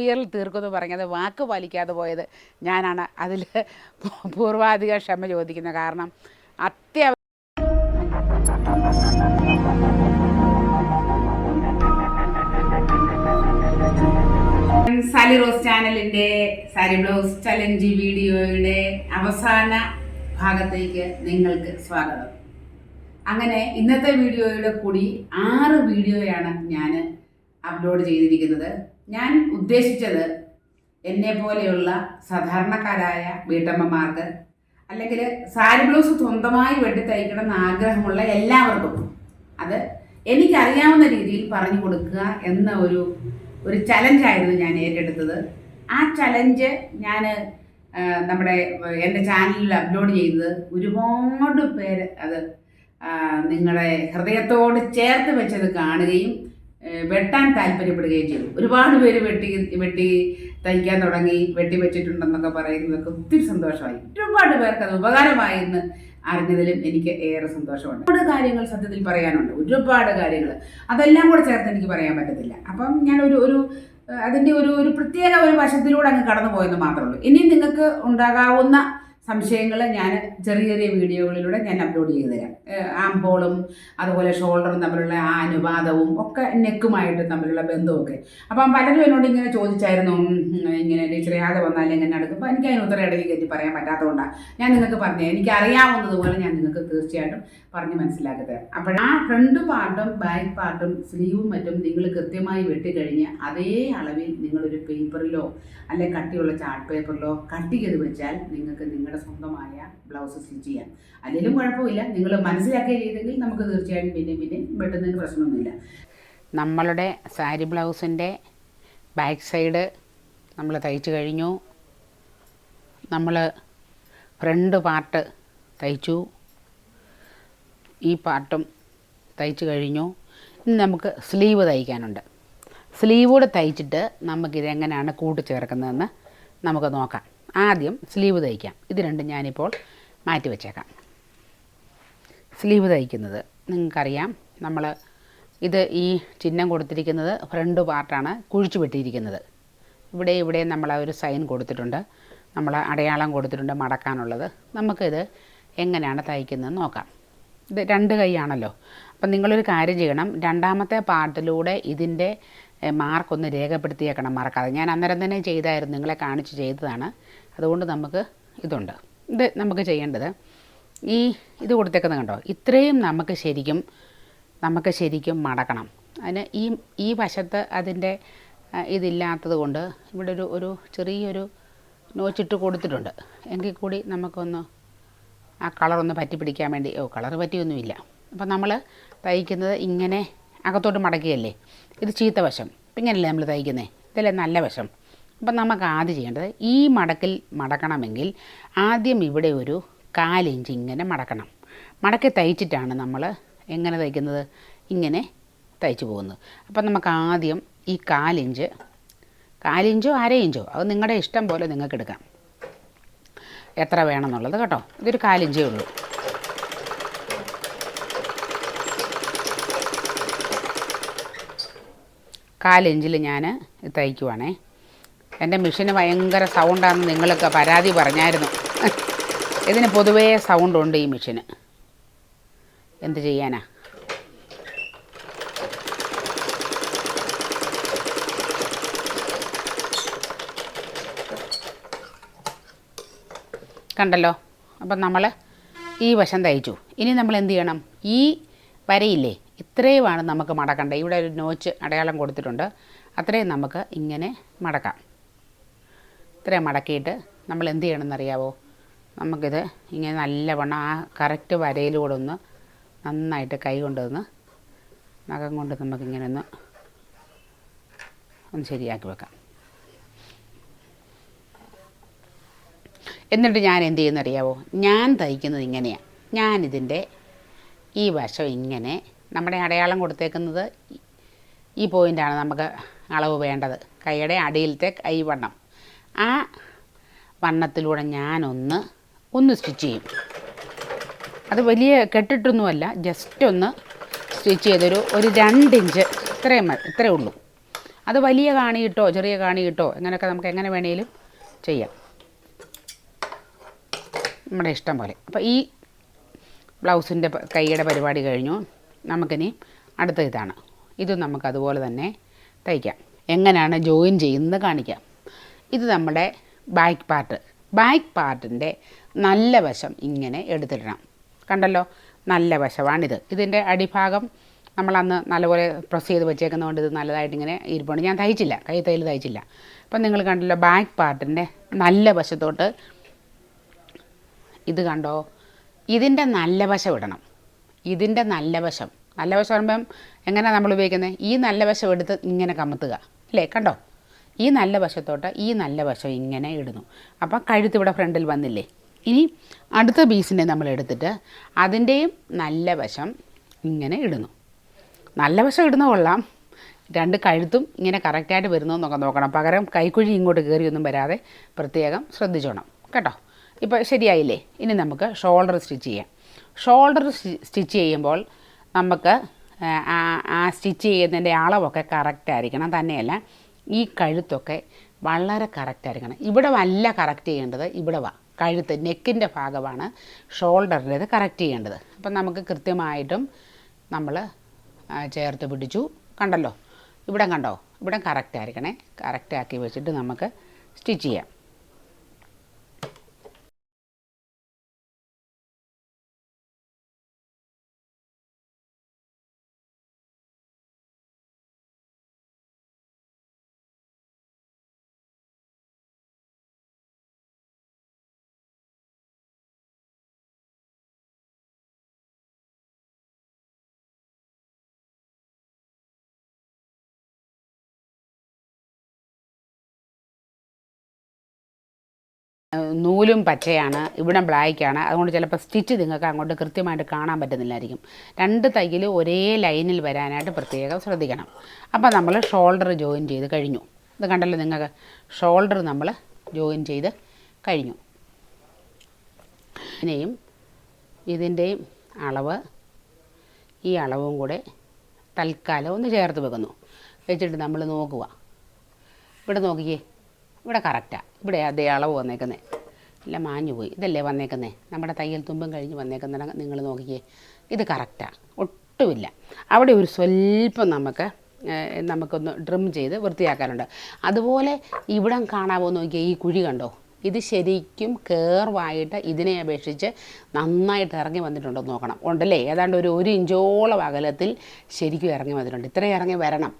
ഇയറിൽ തീർക്കുമെന്ന് പറഞ്ഞത് വാക്ക് പാലിക്കാതെ പോയത് ഞാനാണ്. അതിൽ പൂർവാധിക ക്ഷമ ചോദിക്കുന്നത് കാരണം അത്യാവശ്യം സാലി റോസ് ചാനലിന്റെ സാരി ബ്ലൗസ് ചലഞ്ച് വീഡിയോയുടെ അവസാന ഭാഗത്തേക്ക് നിങ്ങൾക്ക് സ്വാഗതം. അങ്ങനെ ഇന്നത്തെ വീഡിയോയുടെ കൂടി ആറ് വീഡിയോയാണ് ഞാൻ അപ്ലോഡ് ചെയ്തിരിക്കുന്നത്. ഞാൻ ഉദ്ദേശിച്ചത് എന്നെ പോലെയുള്ള സാധാരണക്കാരായ വീട്ടമ്മമാർക്ക് അല്ലെങ്കിൽ സാരി ബ്ലൗസ് സ്വന്തമായി വെട്ടി തയ്ക്കണം എന്ന് ആഗ്രഹമുള്ള എല്ലാവർക്കും അത് എനിക്കറിയാവുന്ന രീതിയിൽ പറഞ്ഞു കൊടുക്കുക എന്ന ഒരു ഒരു ചലഞ്ചായിരുന്നു ഞാൻ ഏറ്റെടുത്തത്. ആ ചലഞ്ച് ഞാൻ നമ്മുടെ എന്റെ ചാനലിൽ അപ്ലോഡ് ചെയ്തത് ഒരുപാട് പേര് അത് നിങ്ങളുടെ ഹൃദയത്തോട് ചേർത്ത് വെച്ചത് കാണുകയും വെട്ടാൻ താല്പര്യപ്പെടുകയും ചെയ്തു. ഒരുപാട് പേര് വെട്ടി വെട്ടി തയ്ക്കാൻ തുടങ്ങി വെട്ടി വെച്ചിട്ടുണ്ടെന്നൊക്കെ പറയുന്നതൊക്കെ ഒത്തിരി സന്തോഷമായി. ഒരുപാട് പേർക്ക് അത് ഉപകാരമായി എന്ന് അറിഞ്ഞതിലും എനിക്ക് ഏറെ സന്തോഷമുണ്ട്. ഒരുപാട് കാര്യങ്ങൾ സത്യത്തിൽ പറയാനുണ്ട്. ഒരുപാട് കാര്യങ്ങൾ. അതെല്ലാം കൂടെ ചേർത്ത് എനിക്ക് പറയാൻ പറ്റത്തില്ല. അപ്പം ഞാൻ ഒരു ഒരു അതിന്റെ ഒരു ഒരു പ്രത്യേക ഒരു വശത്തിലൂടെ അങ്ങ് കടന്നു പോയെന്ന് മാത്രമേ ഉള്ളൂ. ഇനി നിങ്ങൾക്ക് ഉണ്ടാകാവുന്ന സംശയങ്ങൾ ഞാൻ ചെറിയ ചെറിയ വീഡിയോകളിലൂടെ ഞാൻ അപ്ലോഡ് ചെയ്തു തരാം. ആംബോളും അതുപോലെ ഷോൾഡറും തമ്മിലുള്ള ആ അനുപാതവും ഒക്കെ നെക്കുമായിട്ട് തമ്മിലുള്ള ബന്ധമൊക്കെ അപ്പം പലരും എന്നോട് ഇങ്ങനെ ചോദിച്ചായിരുന്നു ഇങ്ങനെ ടീച്ചറെ യാതെ വന്നാൽ എങ്ങനെ നടക്കും? അപ്പം എനിക്ക് അതിന് ഉത്തരം ഇടയ്ക്ക് കയറ്റി പറയാൻ പറ്റാത്തതുകൊണ്ടാണ് ഞാൻ നിങ്ങൾക്ക് പറഞ്ഞു എനിക്ക് അറിയാവുന്നതുപോലെ ഞാൻ നിങ്ങൾക്ക് തീർച്ചയായിട്ടും പറഞ്ഞ് മനസ്സിലാക്കുന്നത് അപ്പോൾ ആ ഫ്രണ്ട് പാർട്ടും ബാക്ക് പാർട്ടും സ്ലീവും മറ്റും നിങ്ങൾ കൃത്യമായി വെട്ടിക്കഴിഞ്ഞ് അതേ അളവിൽ നിങ്ങളൊരു പേപ്പറിലോ അല്ലെ കട്ടിയുള്ള ചാർട്ട് പേപ്പറിലോ കട്ടി ചെയ്ത് വെച്ചാൽ നിങ്ങൾക്ക് നിങ്ങളുടെ സ്വന്തമായ ബ്ലൗസ് സ്റ്റിച്ച് ചെയ്യാം. അതിലും കുഴപ്പമില്ല. നിങ്ങൾ മനസ്സിലാക്കിയ രീതിയിൽ നമുക്ക് തീർച്ചയായും പിന്നെ പിന്നെ വെട്ടുന്നതിന് പ്രശ്നമൊന്നുമില്ല. നമ്മളുടെ സാരി ബ്ലൗസിന്റെ ബാക്ക് സൈഡ് നമ്മൾ തയ്ച്ചു കഴിഞ്ഞു. നമ്മൾ ഫ്രണ്ട് പാർട്ട് തയ്ച്ചു. ഈ പാർട്ടും തയ്ച്ചു കഴിഞ്ഞു. ഇനി നമുക്ക് സ്ലീവ് തയ്ക്കാനുണ്ട്. സ്ലീവ് കൂടെ തയ്ച്ചിട്ട് നമുക്കിതെങ്ങനെയാണ് കൂട്ടിച്ചേർക്കുന്നതെന്ന് നമുക്ക് നോക്കാം. ആദ്യം സ്ലീവ് തയ്ക്കാം. ഇത് രണ്ടും ഞാനിപ്പോൾ മാറ്റി വെച്ചേക്കാം. സ്ലീവ് തയ്ക്കുന്നത് നിങ്ങൾക്കറിയാം. നമ്മൾ ഇത് ഈ ചിഹ്നം കൊടുത്തിരിക്കുന്നത് ഫ്രണ്ട് പാർട്ടാണ് കുഴിച്ചു വെട്ടിയിരിക്കുന്നത്. ഇവിടെ ഇവിടെ നമ്മൾ ഒരു സൈൻ കൊടുത്തിട്ടുണ്ട്. നമ്മൾ അടയാളം കൊടുത്തിട്ടുണ്ട് മടക്കാനുള്ളത്. നമുക്കിത് എങ്ങനെയാണ് തയ്ക്കുന്നത് നോക്കാം. ഇത് രണ്ട് കൈയാണല്ലോ. അപ്പം നിങ്ങളൊരു കാര്യം ചെയ്യണം. രണ്ടാമത്തെ പാർട്ടിലൂടെ ഇതിന്റെ മാർക്കൊന്ന് രേഖപ്പെടുത്തിയേക്കണം മറക്കാതെ. ഞാൻ അന്നേരം തന്നെ ചെയ്തായിരുന്നു. നിങ്ങളെ കാണിച്ച് ചെയ്തതാണ്. അതുകൊണ്ട് നമുക്ക് ഇതുണ്ട്. ഇത് നമുക്ക് ചെയ്യേണ്ടത്. ഈ ഇത് കൊടുത്തേക്കുന്നത് കണ്ടോ? ഇത്രയും നമുക്ക് ശരിക്കും നമുക്ക് ശരിക്കും മടക്കണം. അതിന് ഈ ഈ വശത്ത് അതിന്റെ ഇതില്ലാത്തത് കൊണ്ട് ഇവിടെ ഒരു ഒരു ചെറിയൊരു നോച്ചിട്ട് കൊടുത്തിട്ടുണ്ട്. എങ്കിൽ കൂടി നമുക്കൊന്ന് ആ കളറൊന്ന് പറ്റി പിടിക്കാൻ വേണ്ടി. ഓ കളർ പറ്റിയൊന്നുമില്ല. അപ്പോൾ നമ്മൾ തയ്ക്കുന്നത് ഇങ്ങനെ അകത്തോട്ട് മടക്കുകയല്ലേ ഇത് ചീത്ത വശം. ഇങ്ങനെയല്ലേ നമ്മൾ തയ്ക്കുന്നത് ഇതല്ലേ നല്ല വശം. അപ്പം നമുക്ക് ആദ്യം ചെയ്യേണ്ടത് ഈ മടക്കിൽ മടക്കണമെങ്കിൽ ആദ്യം ഇവിടെ ഒരു കാലിഞ്ച് ഇങ്ങനെ മടക്കണം. മടക്കി തയ്ച്ചിട്ടാണ് നമ്മൾ എങ്ങനെ തയ്ക്കുന്നത്? ഇങ്ങനെ തയ്ച്ചു പോകുന്നത്. അപ്പം നമുക്ക് ആദ്യം ഈ കാലിഞ്ച് കാലിഞ്ചോ അര ഇഞ്ചോ അത് നിങ്ങളുടെ ഇഷ്ടം പോലെ നിങ്ങൾക്ക് എടുക്കാം എത്ര വേണമെന്നുള്ളത് കേട്ടോ. ഇതൊരു കാലിഞ്ചേ ഉള്ളൂ. കാലിഞ്ചിൽ ഞാൻ തയ്ക്കുവാണേ. എന്റെ മെഷീന് ഭയങ്കര സൗണ്ടാണെന്ന് നിങ്ങളൊക്കെ പരാതി പറഞ്ഞായിരുന്നു. ഇതിന് പൊതുവേ സൗണ്ടുണ്ട് ഈ മെഷീന്. എന്ത് ചെയ്യാനാ? കണ്ടല്ലോ? അപ്പം നമ്മൾ ഈ വശം തയ്ച്ചു. ഇനി നമ്മൾ എന്ത് ചെയ്യണം? ഈ വരയില്ലേ ഇത്രയുമാണ് നമുക്ക് മടക്കേണ്ടത്. ഇവിടെ ഒരു നോച്ച് അടയാളം കൊടുത്തിട്ടുണ്ട്. അത്രയും നമുക്ക് ഇങ്ങനെ മടക്കാം. ഇത്രയും മടക്കിയിട്ട് നമ്മൾ എന്ത് ചെയ്യണമെന്നറിയാവോ? നമുക്കിത് ഇങ്ങനെ നല്ലവണ്ണം ആ കറക്റ്റ് വരയിലൂടെ ഒന്ന് നന്നായിട്ട് കൈ കൊണ്ടുവന്ന് നഖം കൊണ്ട് നമുക്കിങ്ങനെ ഒന്ന് ഒന്ന് ശരിയാക്കി വെക്കാം. എന്നിട്ട് ഞാൻ എന്ത് ചെയ്യുന്നറിയാവോ ഞാൻ തയ്ക്കുന്നത് ഇങ്ങനെയാണ് ഞാനിതിന്റെ ഈ വശം ഇങ്ങനെ നമ്മുടെ അടയാളം കൊടുത്തേക്കുന്നത് ഈ- പോയിന്റാണ് നമുക്ക് അളവ് വേണ്ടത്. കൈയുടെ അടിയിലത്തെ കൈ വണ്ണം. ആ വണ്ണത്തിലൂടെ ഞാനൊന്ന് ഒന്ന് സ്റ്റിച്ച് ചെയ്യും. അത് വലിയ കെട്ടിട്ടൊന്നുമല്ല. ജസ്റ്റ് ഒന്ന് സ്റ്റിച്ച് ചെയ്തൊരു ഒരു രണ്ട് ഇഞ്ച് ഇത്രയും ഇത്രയേ ഉള്ളൂ. അത് വലിയ കാണി ഇട്ടോ ചെറിയ കാണി ഇട്ടോ അങ്ങനെയൊക്കെ നമുക്ക് എങ്ങനെ വേണേലും ചെയ്യാം. നമ്മുടെ ഇഷ്ടം പോലെ. അപ്പോൾ ഈ ബ്ലൗസിന്റെ കൈയുടെ പരിപാടി കഴിഞ്ഞു. നമുക്കിനി അടുത്ത ഇതാണ്. ഇതും നമുക്ക് അതുപോലെ തന്നെ തയ്ക്കാം. എങ്ങനെയാണ് ജോയിൻ ചെയ്യുന്നത് കാണിക്കാം. ഇത് നമ്മുടെ ബാക്ക് പാർട്ട്. ബാക്ക് പാർട്ടിന്റെ നല്ല വശം ഇങ്ങനെ എടുത്തിടണം. കണ്ടല്ലോ? നല്ല വശമാണിത്. ഇതിന്റെ അടിഭാഗം നമ്മളന്ന് നല്ലപോലെ പ്രസ് ചെയ്ത് വെച്ചേക്കുന്നതുകൊണ്ട് ഇത് നല്ലതായിട്ട് ഇങ്ങനെ ഇരിപ്പുണ്ട്. ഞാൻ തയ്ച്ചില്ല. കൈ തയ്യൽ തയ്ച്ചില്ല. അപ്പം നിങ്ങൾ കണ്ടല്ലോ ബാക്ക് പാർട്ടിന്റെ നല്ല വശത്തോട്ട് ഇത് കണ്ടോ? ഇതിന്റെ നല്ല വശം ഇടണം. ഇതിന്റെ നല്ല വശം. നല്ല വശം പറയുമ്പം എങ്ങനെയാണ് നമ്മൾ ഉപയോഗിക്കുന്നത് ഈ നല്ല വശം എടുത്ത് ഇങ്ങനെ കമത്തുക. അല്ലേ? കണ്ടോ? ഈ നല്ല വശത്തോട്ട് ഈ നല്ല വശം ഇങ്ങനെ ഇടുന്നു. അപ്പം കഴുത്ത് ഇവിടെ ഫ്രണ്ടിൽ വന്നില്ലേ? ഇനി അടുത്ത പീസിനെ നമ്മൾ എടുത്തിട്ട് അതിന്റെയും നല്ല വശം ഇങ്ങനെ ഇടുന്നു. നല്ല വശം ഇടുന്ന കൊള്ളാം. രണ്ട് കഴുത്തും ഇങ്ങനെ കറക്റ്റായിട്ട് വരുന്നതെന്നൊക്കെ നോക്കണം. പകരം കൈക്കുഴി ഇങ്ങോട്ട് കയറിയൊന്നും വരാതെ പ്രത്യേകം ശ്രദ്ധിച്ചോണം. കേട്ടോ? ഇപ്പോൾ ശരിയായില്ലേ? ഇനി നമുക്ക് ഷോൾഡർ സ്റ്റിച്ച് ചെയ്യാം. ഷോൾഡർ സ്റ്റിച്ച് ചെയ്യുമ്പോൾ നമുക്ക് ആ, സ്റ്റിച്ച് ചെയ്യുന്നതിന്റെ അളവൊക്കെ കറക്റ്റ് ആയിരിക്കണം. തന്നെയല്ല ഈ കഴുത്തൊക്കെ വളരെ കറക്റ്റ് ആയിരിക്കണം. ഇവിടെ വല്ല കറക്റ്റ് ചെയ്യേണ്ടത് ഇവിടെ വാ. കഴുത്ത് നെക്കിന്റെ ഭാഗമാണ് ഷോൾഡറിന്റേത് കറക്റ്റ് ചെയ്യേണ്ടത്. അപ്പം നമുക്ക് കൃത്യമായിട്ടും നമ്മൾ ചേർത്ത് പിടിച്ചു. കണ്ടല്ലോ? ഇവിടെ കണ്ടോ? ഇവിടെ കറക്റ്റ് ആയിരിക്കണേ. കറക്റ്റ് ആക്കി വെച്ചിട്ട് നമുക്ക് സ്റ്റിച്ച് ചെയ്യാം. നൂലും പച്ചയാണ് ഇവിടെ ബ്ലാക്കാണ് അതുകൊണ്ട് ചിലപ്പോൾ സ്റ്റിച്ച് നിങ്ങൾക്ക് അങ്ങോട്ട് കൃത്യമായിട്ട് കാണാൻ പറ്റുന്നില്ലായിരിക്കും. രണ്ട് തയ്യൽ ഒരേ ലൈനിൽ വരാനായിട്ട് പ്രത്യേകം ശ്രദ്ധിക്കണം. അപ്പോൾ നമ്മൾ ഷോൾഡർ ജോയിൻ ചെയ്ത് കഴിഞ്ഞു. ഇത് കണ്ടല്ലോ നിങ്ങൾക്ക്? ഷോൾഡർ നമ്മൾ ജോയിൻ ചെയ്ത് കഴിഞ്ഞു. ഇതിനെയും ഇതിന്റെയും അളവ് ഈ അളവും കൂടെ തൽക്കാലം ഒന്ന് ചേർത്ത് വെക്കുന്നു. വെച്ചിട്ട് നമ്മൾ നോക്കുക. ഇവിടെ നോക്കിയേ. ഇവിടെ കറക്റ്റാണ് ഇവിടെ അതേ അളവ് വന്നേക്കുന്നത് ഇല്ല മാഞ്ഞു പോയി ഇതല്ലേ വന്നേക്കുന്നേ? നമ്മുടെ തയ്യൽ തുമ്പും കഴിഞ്ഞ് വന്നേക്കുന്ന നിങ്ങൾ നോക്കിയേ ഇത് കറക്റ്റാണ് ഒട്ടുമില്ല. അവിടെ ഒരു സ്വല്പം നമുക്ക് നമുക്കൊന്ന് ഡ്രിം ചെയ്ത് വൃത്തിയാക്കാനുണ്ട്. അതുപോലെ ഇവിടം കാണാമോ നോക്കിയാൽ ഈ കുഴി കണ്ടോ? ഇത് ശരിക്കും കേർവായിട്ട് ഇതിനെ അപേക്ഷിച്ച് നന്നായിട്ട് ഇറങ്ങി വന്നിട്ടുണ്ടോ നോക്കണം. ഉണ്ടല്ലേ? ഏതാണ്ട് ഒരു ഒരു ഇഞ്ചോളം അകലത്തിൽ ശരിക്കും ഇറങ്ങി വന്നിട്ടുണ്ട്. ഇത്ര ഇറങ്ങി വരണം.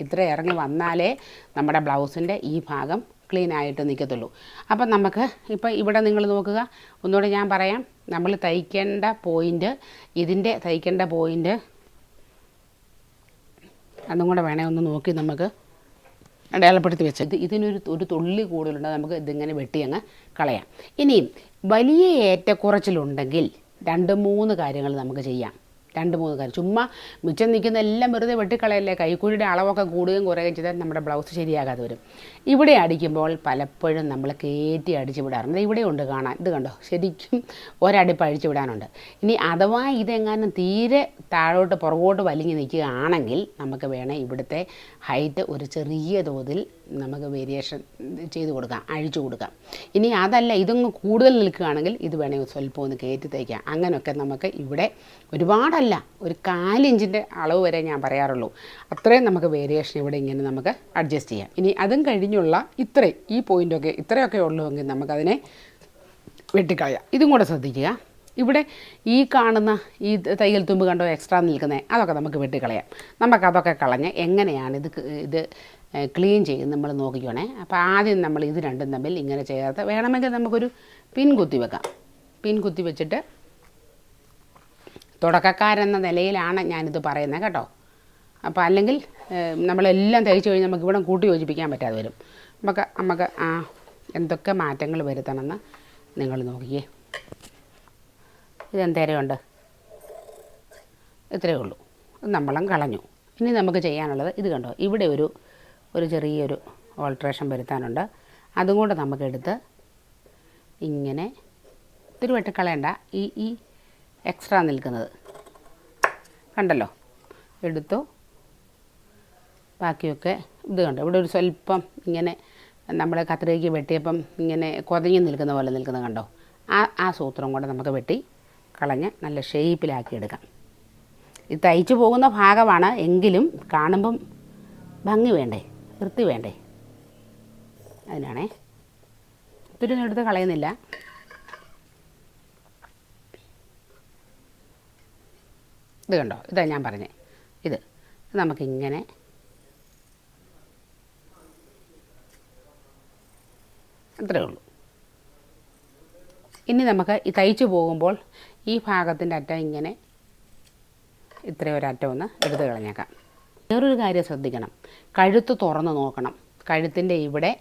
ഇത്ര ഇറങ്ങി വന്നാലേ നമ്മുടെ ബ്ലൗസിന്റെ ഈ ഭാഗം ക്ലീൻ ആയിട്ട് നിൽക്കത്തുള്ളൂ. അപ്പം നമുക്ക് ഇപ്പം ഇവിടെ നിങ്ങൾ നോക്കുക. ഒന്നുകൂടെ ഞാൻ പറയാം. നമ്മൾ തയ്ക്കേണ്ട പോയിന്റ് ഇതിന്റെ തയ്ക്കേണ്ട പോയിന്റ് അതും കൂടെ വേണേ ഒന്ന് നോക്കി നമുക്ക് അടയാളപ്പെടുത്തി വെച്ചത് ഇതിനൊരു ഒരു തുള്ളി കൂടുതലുണ്ട്. നമുക്ക് ഇതിങ്ങനെ വെട്ടി അങ്ങ് കളയാം. ഇനിയും വലിയ ഏറ്റക്കുറച്ചിലുണ്ടെങ്കിൽ രണ്ട് മൂന്ന് കാര്യങ്ങൾ നമുക്ക് ചെയ്യാം. രണ്ട് മൂന്ന് കാര്യം. ചുമ്മാ മിച്ചം നിൽക്കുന്ന എല്ലാം വെറുതെ വെട്ടിക്കളയല്ലേ? കൈക്കൂലിയുടെ അളവൊക്കെ കൂടുകയും കുറയുകയും ചെയ്താൽ നമ്മുടെ ബ്ലൗസ് ശരിയാകാതെ വരും. ഇവിടെ അടിക്കുമ്പോൾ പലപ്പോഴും നമ്മൾ കയറ്റി അടിച്ച് വിടാറുണ്ട്. ഇവിടെ ഉണ്ട് കാണാൻ. ഇത് കണ്ടോ? ശരിക്കും ഒരടിപ്പ് അഴിച്ചു വിടാനുണ്ട്. ഇനി അഥവാ ഇതെങ്ങാനും തീരെ താഴോട്ട് പുറകോട്ട് വലിഞ്ഞ് നിൽക്കുകയാണെങ്കിൽ നമുക്ക് വേണേൽ ഇവിടുത്തെ ഹൈറ്റ് ഒരു ചെറിയ തോതിൽ നമുക്ക് വേരിയേഷൻ ചെയ്ത് കൊടുക്കാം അഴിച്ചു കൊടുക്കാം. ഇനി അതല്ല ഇതൊന്ന് കൂടുതൽ നിൽക്കുകയാണെങ്കിൽ ഇത് വേണമെങ്കിൽ സ്വല്പം ഒന്ന് കയറ്റി തയ്ക്കാം അങ്ങനെയൊക്കെ നമുക്ക് ഇവിടെ ഒരുപാടല്ല ഒരു കാലിഞ്ചിന്റെ അളവ് വരെ ഞാൻ പറയാറുള്ളൂ. അത്രയും നമുക്ക് വേരിയേഷൻ ഇവിടെ ഇങ്ങനെ നമുക്ക് അഡ്ജസ്റ്റ് ചെയ്യാം. ഇനി അതും കഴിഞ്ഞുള്ള ഇത്രയും ഈ പോയിന്റൊക്കെ ഇത്രയൊക്കെ ഉള്ളുവെങ്കിൽ നമുക്കതിനെ വെട്ടിക്കളയാം. ഇതും കൂടെ ശ്രദ്ധിക്കുക. ഇവിടെ ഈ കാണുന്ന ഈ തയ്യൽ തുമ്പ് കണ്ടോ എക്സ്ട്രാ നിൽക്കുന്നത് അതൊക്കെ നമുക്ക് വെട്ടിക്കളയാം. നമുക്കതൊക്കെ കളഞ്ഞ് എങ്ങനെയാണ് ഇത് ഇത് ക്ലീൻ ചെയ്ത് നമ്മൾ നോക്കിക്കോണേ. അപ്പോൾ ആദ്യം നമ്മൾ ഇത് രണ്ടും തമ്മിൽ ഇങ്ങനെ ചേർത്ത് വേണമെങ്കിൽ നമുക്കൊരു പിൻ കുത്തി വെക്കാം. പിൻ കുത്തി വെച്ചിട്ട് തുടക്കക്കാരെന്ന നിലയിലാണ് ഞാനിത് പറയുന്നത് കേട്ടോ. അപ്പോൾ അല്ലെങ്കിൽ നമ്മളെല്ലാം തയ്ച്ചു കഴിഞ്ഞാൽ നമുക്ക് ഇവിടെ കൂട്ടി യോജിപ്പിക്കാൻ പറ്റാതെ വരും. നമുക്ക് നമുക്ക് ആ എന്തൊക്കെ മാറ്റങ്ങൾ വരുത്തണമെന്ന് നിങ്ങൾ നോക്കിയേ. ഇതെന്തേരമുണ്ട് ഇത്രയേ ഉള്ളൂ. നമ്മളും കളഞ്ഞു. ഇനി നമുക്ക് ചെയ്യാനുള്ളത് ഇത് കണ്ടോ. ഇവിടെ ഒരു ഒരു ചെറിയൊരു ഓൾട്രേഷൻ വരുത്താനുണ്ട്. അതും കൂടെ നമുക്കെടുത്ത് ഇങ്ങനെ ഇത്തിരി വെട്ടിക്കളയണ്ട. ഈ ഈ എക്സ്ട്രാ നിൽക്കുന്നത്. കണ്ടല്ലോ? എടുത്തു. ബാക്കിയൊക്കെ ഇത് കണ്ടു? ഇവിടെ ഒരു സ്വല്പം ഇങ്ങനെ നമ്മൾ കത്രികയ്ക്ക് വെട്ടിയപ്പം ഇങ്ങനെ കുതഞ്ഞ് നിൽക്കുന്ന പോലെ നിൽക്കുന്നത് കണ്ടോ? ആ ആ സൂത്രം കൊണ്ട് നമുക്ക് വെട്ടി കളഞ്ഞ് നല്ല ഷേപ്പിലാക്കി എടുക്കാം. ഇത് തയ്ച്ചു പോകുന്ന ഭാഗമാണ് എങ്കിലും കാണുമ്പം ഭംഗി വേണ്ടേ? വൃത്തി വേണ്ടേ? അതിനാണേ. ഒത്തിരി എടുത്ത് കളയുന്നില്ല. ഇത് കണ്ടോ? ഇതാ ഞാൻ പറഞ്ഞത് ഇത്. നമുക്കിങ്ങനെ അത്രേ ഉള്ളൂ. ഇനി നമുക്ക് ഈ തയ്ച്ചു പോകുമ്പോൾ ഈ ഭാഗത്തിന്റെ അറ്റം ഇങ്ങനെ ഇത്രയും ഒരറ്റം ഒന്ന് എടുത്ത് കളഞ്ഞേക്കാം. വേറൊരു കാര്യം ശ്രദ്ധിക്കണം. കഴുത്ത് തുറന്ന് നോക്കണം. കഴുത്തിന്റെ ഇവിടെ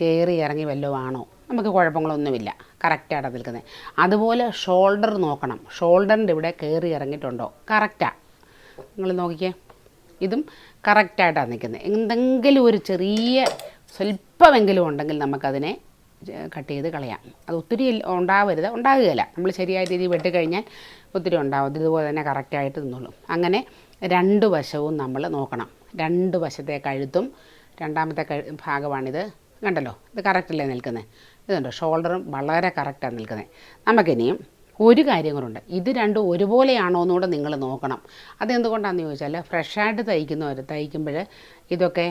കയറി ഇറങ്ങി വല്ലതും ആണോ? നമുക്ക് കുഴപ്പങ്ങളൊന്നുമില്ല. കറക്റ്റായിട്ട് നിൽക്കുന്നത് അതുപോലെ ഷോൾഡർ നോക്കണം. ഷോൾഡറിന്റെ ഇവിടെ കയറി ഇറങ്ങിയിട്ടുണ്ടോ? കറക്റ്റാണ് നിങ്ങൾ നോക്കിക്കേ. ഇതും കറക്റ്റായിട്ടാണ് നിൽക്കുന്നത് എന്തെങ്കിലും ഒരു ചെറിയ സ്വല്പമെങ്കിലും ഉണ്ടെങ്കിൽ നമുക്കതിനെ കട്ട് ചെയ്ത് കളയാം. അത് ഒത്തിരി ഉണ്ടാവരുത്. ഉണ്ടാകുകയില്ല. നമ്മൾ ശരിയായ രീതിയിൽ വെട്ടിക്കഴിഞ്ഞാൽ ഒത്തിരി ഉണ്ടാവും. ഇതുപോലെ തന്നെ കറക്റ്റായിട്ട് നിന്നോളും. അങ്ങനെ രണ്ട് വശവും നമ്മൾ നോക്കണം. രണ്ട് വശത്തെ കഴുത്തും രണ്ടാമത്തെ ഭാഗമാണിത്. കണ്ടല്ലോ? ഇത് കറക്റ്റല്ലേ നിൽക്കുന്നത് ഇതുണ്ടോ. ഷോൾഡറും വളരെ കറക്റ്റാണ് നിൽക്കുന്നത് നമുക്കിനിയും ഒരു കാര്യം കൂടെ ഇത് രണ്ടും ഒരുപോലെയാണോ എന്നുകൂടെ നിങ്ങൾ നോക്കണം. അതെന്തുകൊണ്ടാണെന്ന് ചോദിച്ചാൽ ഫ്രഷായിട്ട് തയ്ക്കുന്നവർ തയ്ക്കുമ്പോൾ ഇതൊക്കെ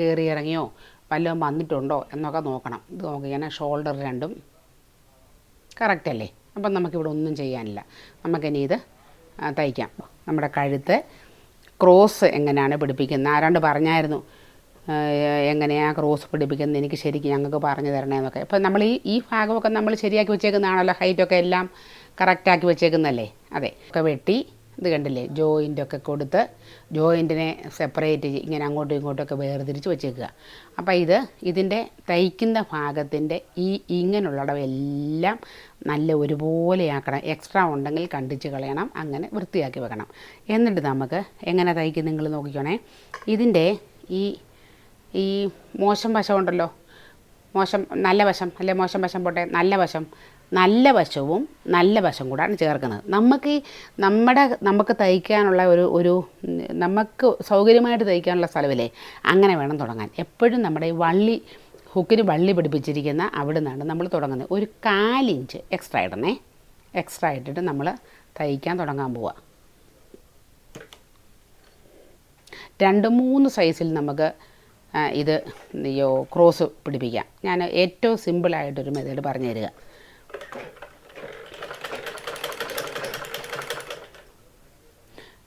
കയറി ഇറങ്ങിയോ വല്ലതും വന്നിട്ടുണ്ടോ എന്നൊക്കെ നോക്കണം. ഇത് നോക്കിയാൽ ഷോൾഡർ രണ്ടും കറക്റ്റ് അല്ലേ അപ്പം നമുക്കിവിടെ ഒന്നും ചെയ്യാനില്ല. നമുക്കിനി ഇത് തയ്ക്കാം. നമ്മുടെ കഴുത്ത് ക്രോസ് എങ്ങനെയാണ് പിടിപ്പിക്കുന്നത്? ആരാണ്ട് പറഞ്ഞായിരുന്നു. എങ്ങനെയാണ് ക്രോസ് പിടിപ്പിക്കുന്നത് എനിക്ക് ശരിക്കും ഞങ്ങൾക്ക് പറഞ്ഞു തരണേന്നൊക്കെ. ഇപ്പം നമ്മൾ ഈ ഈ ഭാഗമൊക്കെ നമ്മൾ ശരിയാക്കി വെച്ചേക്കുന്നതാണല്ലോ ഹൈറ്റൊക്കെ എല്ലാം കറക്റ്റാക്കി വെച്ചേക്കുന്നതല്ലേ? അതെ. ഒക്കെ വെട്ടി ഇത് കണ്ടില്ലേ ജോയിന്റൊക്കെ കൊടുത്ത് ജോയിന്റിനെ സെപ്പറേറ്റ് ഇങ്ങനെ അങ്ങോട്ടും ഒക്കെ വേർതിരിച്ച് വെച്ചേക്കുക. അപ്പോൾ ഇത് ഇതിന്റെ തയ്ക്കുന്ന ഭാഗത്തിന്റെ ഈ ഇങ്ങനെയുള്ളടവെല്ലാം നല്ല ഒരുപോലെ ആക്കണം. എക്സ്ട്രാ ഉണ്ടെങ്കിൽ കണ്ടിച്ച് കളയണം അങ്ങനെ വൃത്തിയാക്കി വെക്കണം. എന്നിട്ട് നമുക്ക് എങ്ങനെ തയ്ക്കും നിങ്ങൾ നോക്കിക്കോണേ. ഇതിന്റെ ഈ ഈ മോശം വശമുണ്ടല്ലോ. മോശം നല്ല വശം അല്ലെ മോശം വശം പോട്ടെ നല്ല വശം. നല്ല വശവും നല്ല വശം കൂടാണ് ചേർക്കുന്നത്. നമുക്ക് നമ്മുടെ നമുക്ക് തയ്ക്കാനുള്ള ഒരു ഒരു നമുക്ക് സൗകര്യമായിട്ട് തയ്ക്കാനുള്ള സ്ഥലമില്ലേ? അങ്ങനെ വേണം തുടങ്ങാൻ. എപ്പോഴും നമ്മുടെ ഈ വള്ളി ഹുക്കിന് വള്ളി പിടിപ്പിച്ചിരിക്കുന്ന അവിടെ നിന്നാണ് നമ്മൾ തുടങ്ങുന്നത്. ഒരു കാലിഞ്ച് എക്സ്ട്രാ ഇടണേ. എക്സ്ട്രാ ഇട്ടിട്ട് നമ്മൾ തയ്ക്കാൻ തുടങ്ങാൻ പോവുക രണ്ട് മൂന്ന് സൈസിൽ നമുക്ക് ഇത് അയ്യോ ക്രോസ് പിടിപ്പിക്കാം. ഞാൻ ഏറ്റവും സിമ്പിളായിട്ടൊരു മെത്തേഡ് പറഞ്ഞു തരിക.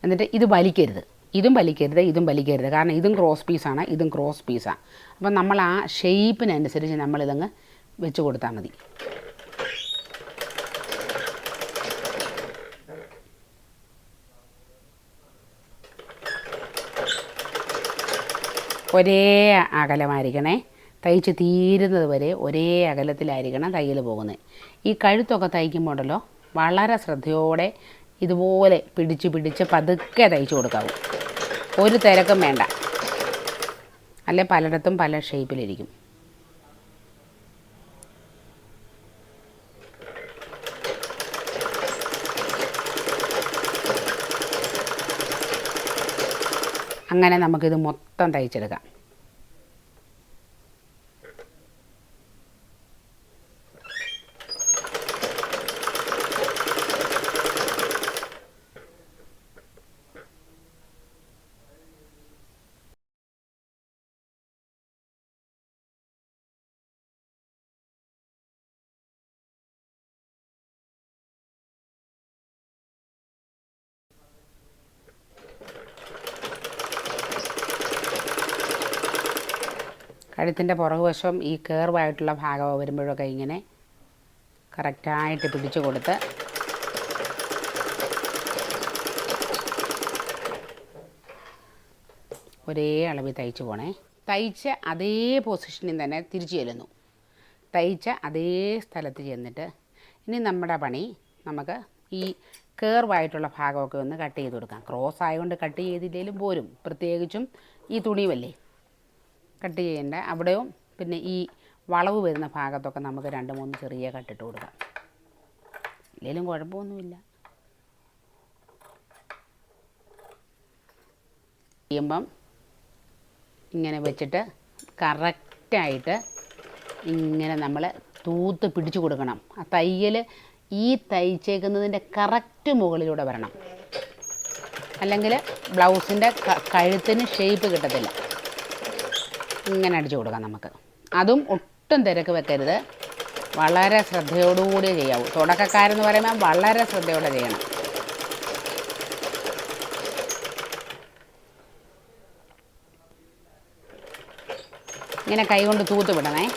എന്നിട്ട് ഇത് വലിക്കരുത്. ഇതും വലിക്കരുത് ഇതും വലിക്കരുത്. കാരണം ഇതും ക്രോസ് പീസാണ് ഇതും ക്രോസ് പീസാണ് അപ്പം നമ്മൾ ആ ഷേപ്പിനനുസരിച്ച് നമ്മളിതങ്ങ് വെച്ച് കൊടുത്താൽ മതി. ഒരേ അകലമായിരിക്കണേ. തയ്ച്ച് തീരുന്നത് വരെ ഒരേ അകലത്തിലായിരിക്കണം തയ്യൽ പോകുന്നത്. ഈ കഴുത്തൊക്കെ തയ്ക്കുമ്പോൾ ഉണ്ടല്ലോ വളരെ ശ്രദ്ധയോടെ ഇതുപോലെ പിടിച്ച് പിടിച്ച് പതുക്കെ തയ്ച്ചു കൊടുക്കാവൂ. ഒരു തിരക്കും വേണ്ട. അല്ലെ പലയിടത്തും പല ഷേപ്പിലിരിക്കും അങ്ങനെ നമുക്കിത് മൊത്തം തയ്ച്ചെടുക്കാം. കഴുത്തിന്റെ പുറകുവശം ഈ കേർവായിട്ടുള്ള ഭാഗം വരുമ്പോഴൊക്കെ ഇങ്ങനെ കറക്റ്റായിട്ട് പിടിച്ചു കൊടുത്ത് ഒരേ അളവിൽ തയ്ച്ചു പോണേ. തയ്ച്ച അതേ പൊസിഷനിൽ തന്നെ തിരിച്ചു ചെല്ലുന്നു. തയ്ച്ച അതേ സ്ഥലത്ത് ചെന്നിട്ട് ഇനി നമ്മുടെ പണി നമുക്ക് ഈ കേർവായിട്ടുള്ള ഭാഗമൊക്കെ ഒന്ന് കട്ട് ചെയ്ത് കൊടുക്കാം. ക്രോസ് ആയതുകൊണ്ട് കട്ട് ചെയ്തില്ലെങ്കിലും പോരും. പ്രത്യേകിച്ചും ഈ തുണിയുമല്ലേ കട്ട് ചെയ്യേണ്ട. അവിടെയും പിന്നെ ഈ വളവ് വരുന്ന ഭാഗത്തൊക്കെ നമുക്ക് രണ്ട് മൂന്ന് ചെറിയ കട്ടിട്ട് കൊടുക്കാം. ഇല്ലെങ്കിലും കുഴപ്പമൊന്നുമില്ല. ചെയ്യുമ്പം ഇങ്ങനെ വെച്ചിട്ട് കറക്റ്റായിട്ട് ഇങ്ങനെ നമ്മൾ തൂത്ത് പിടിച്ചു കൊടുക്കണം. ആ തയ്യൽ ഈ തയ്ച്ചേക്കുന്നതിന്റെ കറക്റ്റ് മുകളിലൂടെ വരണം. അല്ലെങ്കിൽ ബ്ലൗസിന്റെ കഴുത്തിന് ഷേപ്പ് കിട്ടത്തില്ല. ഇങ്ങനെ അടിച്ചു കൊടുക്കാം നമുക്ക്. അതും ഒട്ടും തിരക്ക് വെക്കരുത്. വളരെ ശ്രദ്ധയോടുകൂടി ചെയ്യാവൂ. തുടക്കക്കാരെന്ന് പറയുമ്പോൾ വളരെ ശ്രദ്ധയോടെ ചെയ്യണം. ഇങ്ങനെ കൈ കൊണ്ട് തൂത്ത് വിടണേ.